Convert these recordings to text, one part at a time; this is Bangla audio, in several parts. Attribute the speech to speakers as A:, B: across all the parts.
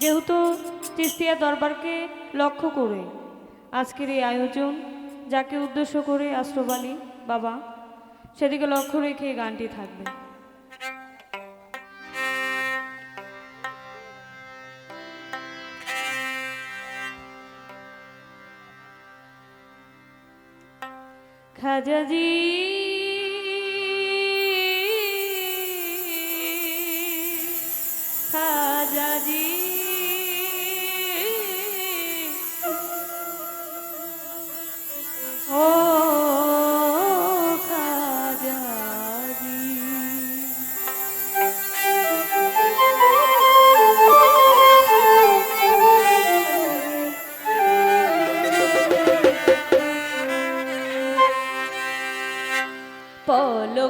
A: যেহেতু তিস্তিয়া দরবারকে লক্ষ্য করে আজকের এই আয়োজন, যাকে উদ্দেশ্য করে আশ্রব আলী বাবা, সেদিকে লক্ষ্য রেখে এই গানটি থাকবে। খাজাজি খাজাজি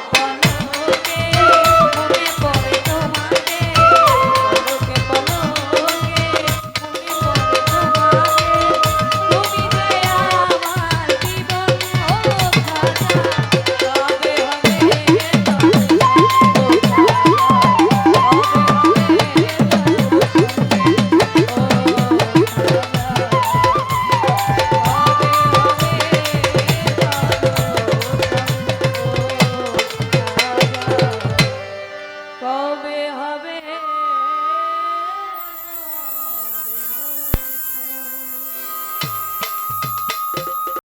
A: pone.